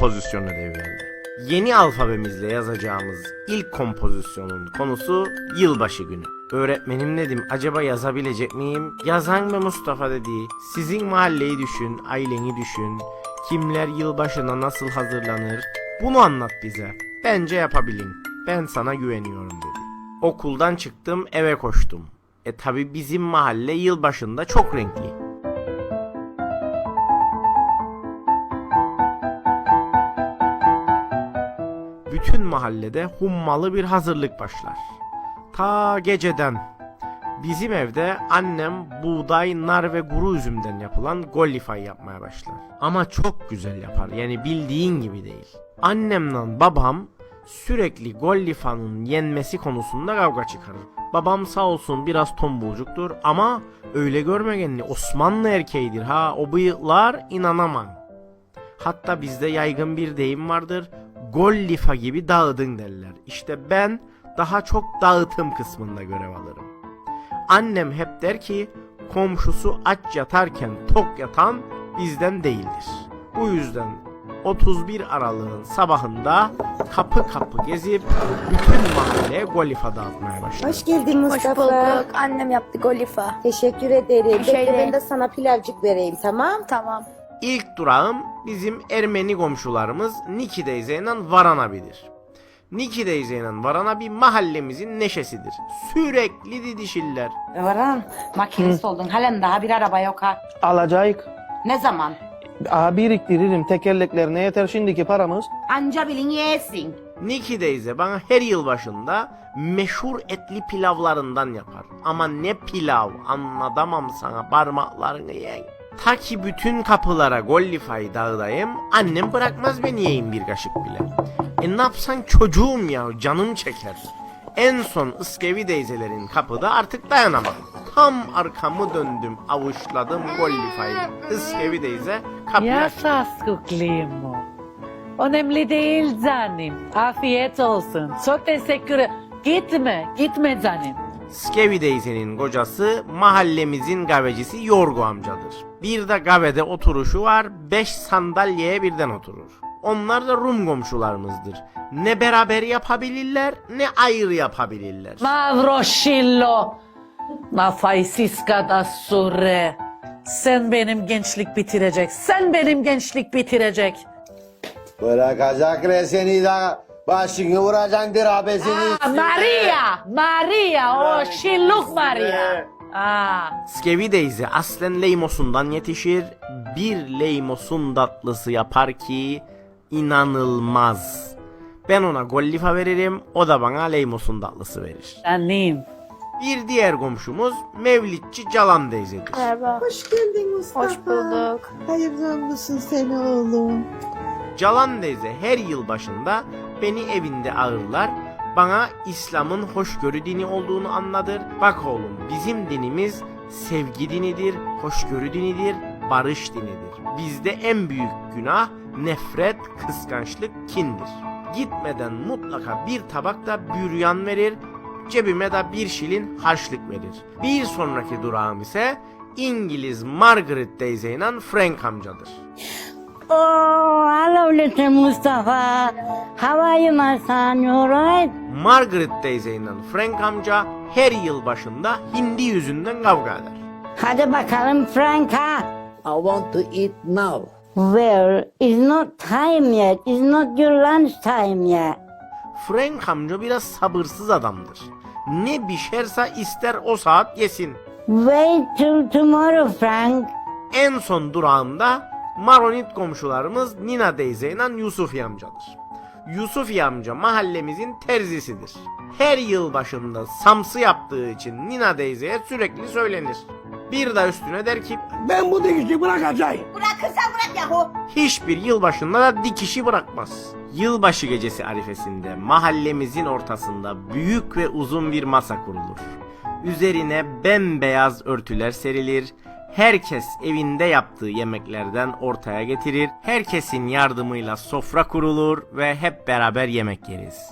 kompozisyon ödevi geldi. Yeni alfabemizle yazacağımız ilk kompozisyonun konusu yılbaşı günü. Öğretmenim dedim acaba yazabilecek miyim? Yazan ve Mustafa dedi sizin mahalleyi düşün, aileni düşün. Kimler yılbaşına nasıl hazırlanır? Bunu anlat bize. Bence yapabilin. Ben sana güveniyorum dedi. Okuldan çıktım eve koştum. E tabi bizim mahalle yılbaşında çok renkli. Bütün mahallede hummalı bir hazırlık başlar. Ta geceden. Bizim evde annem buğday, nar ve kuru üzümden yapılan gollifay yapmaya başlar. Ama çok güzel yapar. Yani bildiğin gibi değil. Annemle babam sürekli gollifanın yenmesi konusunda kavga çıkarır. Babam sağ olsun biraz tombulcuktur ama öyle görmegenli Osmanlı erkeğidir ha. O bıyıklar inanamam. Hatta bizde yaygın bir deyim vardır. Gol lifa gibi dağıdın derler. İşte ben daha çok dağıtım kısmında görev alırım. Annem hep der ki komşusu aç yatarken tok yatan bizden değildir. Bu yüzden 31 Aralık'ın sabahında kapı kapı gezip bütün mahalleye golifa dağıtmaya başladı. Hoş geldin Hoş Mustafa. bulduk. Annem yaptı golifa. Teşekkür ederim. Bir şey Bekle ben değil. de sana pilavcık vereyim tamam? Tamam. İlk durağım bizim Ermeni komşularımız Niki Deyze ile Varan abidir. Niki Deyze ile Varan abi mahallemizin neşesidir. Sürekli didişirler. Varan makinist oldun. Halen daha bir araba yok ha. Alacak. Ne zaman? Aa, biriktiririm tekerleklerine yeter şimdiki paramız. Anca bilin yesin. Niki Deyze bana her yıl başında meşhur etli pilavlarından yapar. Ama ne pilav anlatamam sana parmaklarını yiyen. Ta ki bütün kapılara gollifayı dağıdayım annem bırakmaz beni yiyeyim bir kaşık bile. E ne yapsan çocuğum ya canım çeker. En son ıskevi deyzelerin kapıda artık dayanamadım. Tam arkamı döndüm avuçladım gollifayı. Iskevi deyze kapıyı açtı. Yasaskıklıyım mı? Önemli değil canım. Afiyet olsun. Çok teşekkür. Gitme, gitme canım. Skevi teyzenin kocası mahallemizin gavecisi Yorgo amcadır. Bir de gavede oturuşu var, beş sandalyeye birden oturur. Onlar da Rum komşularımızdır. Ne beraber yapabilirler ne ayrı yapabilirler. Mavroşillo. Nafaysiska da sure. Sen benim gençlik bitirecek. Sen benim gençlik bitirecek. Bırakacak seni da başını vuracaksın dirabesini. Aa, Maria, Maria, o şilluk Maria. Aa, Skevi teyze aslen Leymos'undan yetişir. Bir Leymos'un tatlısı yapar ki inanılmaz. Ben ona gollifa veririm, o da bana Leymos'un tatlısı verir. canım. Bir diğer komşumuz Mevlitçi Calan teyzedir. Merhaba. Hoş geldin Mustafa. Hoş bulduk. Hayırlı olsun seni oğlum. Calan teyze her yıl başında beni evinde ağırlar. Bana İslam'ın hoşgörü dini olduğunu anlatır. Bak oğlum bizim dinimiz sevgi dinidir, hoşgörü dinidir, barış dinidir. Bizde en büyük günah nefret, kıskançlık, kindir. Gitmeden mutlaka bir tabakta büryan verir, cebime de bir şilin harçlık verir. Bir sonraki durağım ise İngiliz Margaret teyze ile Frank amcadır. Oh, hello, little Mustafa. How are you, my son? You alright? Margaret teyze ile Frank amca her yıl başında hindi yüzünden kavga eder. Hadi bakalım Franka. I want to eat now. Well, it's not time yet. It's not your lunch time yet. Frank amca biraz sabırsız adamdır. Ne pişerse ister o saat yesin. Wait till tomorrow, Frank. En son durağımda Maronit komşularımız Nina teyze ile Yusufi amcadır. Yusufi amca mahallemizin terzisidir. Her yıl başında samsı yaptığı için Nina teyzeye sürekli söylenir. Bir de üstüne der ki Ben bu dikişi bırakacağım. Bırakırsan bırak yahu. hiçbir yılbaşında da dikişi bırakmaz. Yılbaşı gecesi arifesinde mahallemizin ortasında büyük ve uzun bir masa kurulur. Üzerine bembeyaz örtüler serilir. Herkes evinde yaptığı yemeklerden ortaya getirir. Herkesin yardımıyla sofra kurulur ve hep beraber yemek yeriz.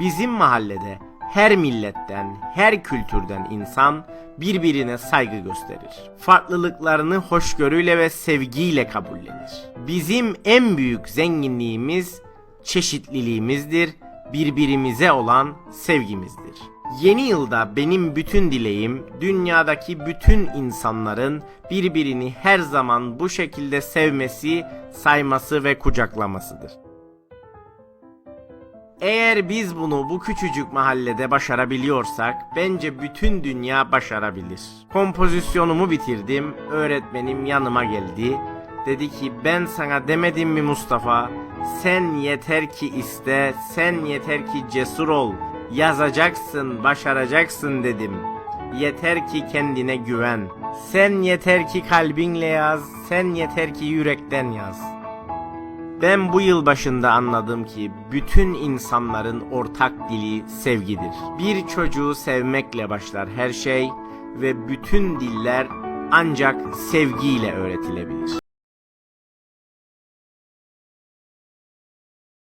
Bizim mahallede Her milletten, her kültürden insan birbirine saygı gösterir. Farklılıklarını hoşgörüyle ve sevgiyle kabullenir. Bizim en büyük zenginliğimiz çeşitliliğimizdir, birbirimize olan sevgimizdir. Yeni yılda benim bütün dileğim dünyadaki bütün insanların birbirini her zaman bu şekilde sevmesi, sayması ve kucaklamasıdır. Eğer biz bunu bu küçücük mahallede başarabiliyorsak bence bütün dünya başarabilir. Kompozisyonumu bitirdim. Öğretmenim yanıma geldi. Dedi ki ben sana demedim mi Mustafa? Sen yeter ki iste, sen yeter ki cesur ol. Yazacaksın, başaracaksın dedim. Yeter ki kendine güven. Sen yeter ki kalbinle yaz, sen yeter ki yürekten yaz.'' Ben bu yıl başında anladım ki bütün insanların ortak dili sevgidir. Bir çocuğu sevmekle başlar her şey ve bütün diller ancak sevgiyle öğretilebilir.